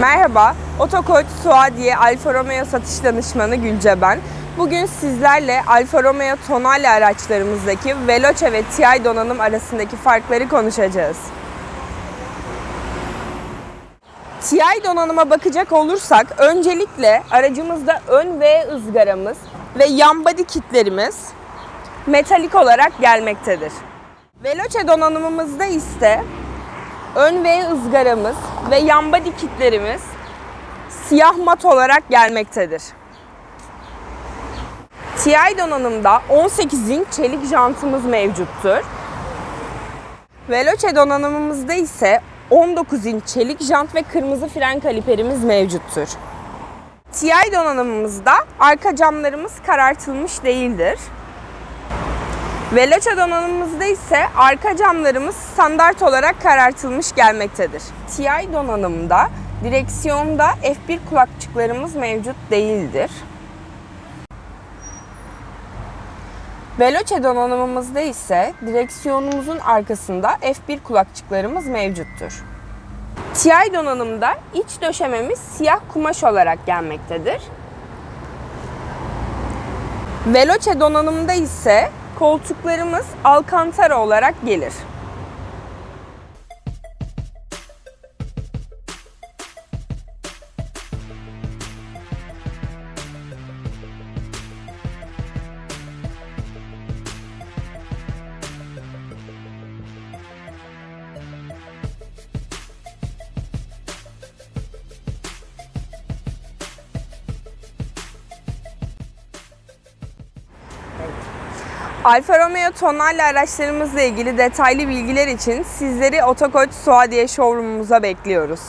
Merhaba, Otokoç Suadiye Alfa Romeo satış danışmanı Gülce ben. Bugün sizlerle Alfa Romeo tonale araçlarımızdaki Veloce ve TI donanım arasındaki farkları konuşacağız. TI donanıma bakacak olursak öncelikle aracımızda ön V ızgaramız ve yan body kitlerimiz metalik olarak gelmektedir. Veloce donanımımızda ise ön V ızgaramız ve yan body kitlerimiz siyah mat olarak gelmektedir. TI donanımda 18 inç çelik jantımız mevcuttur. Veloce donanımımızda ise 19 inç çelik jant ve kırmızı fren kaliperimiz mevcuttur. TI donanımımızda arka camlarımız karartılmış değildir. Veloce donanımımızda ise arka camlarımız standart olarak karartılmış gelmektedir. TI donanımda direksiyonda F1 kulakçıklarımız mevcut değildir. Veloce donanımımızda ise direksiyonumuzun arkasında F1 kulakçıklarımız mevcuttur. TI donanımda iç döşememiz siyah kumaş olarak gelmektedir. Veloce donanımda ise koltuklarımız alkantara olarak gelir. Alfa Romeo tonarlı araçlarımızla ilgili detaylı bilgiler için sizleri Otokoç Suadiye Showroom'umuza bekliyoruz.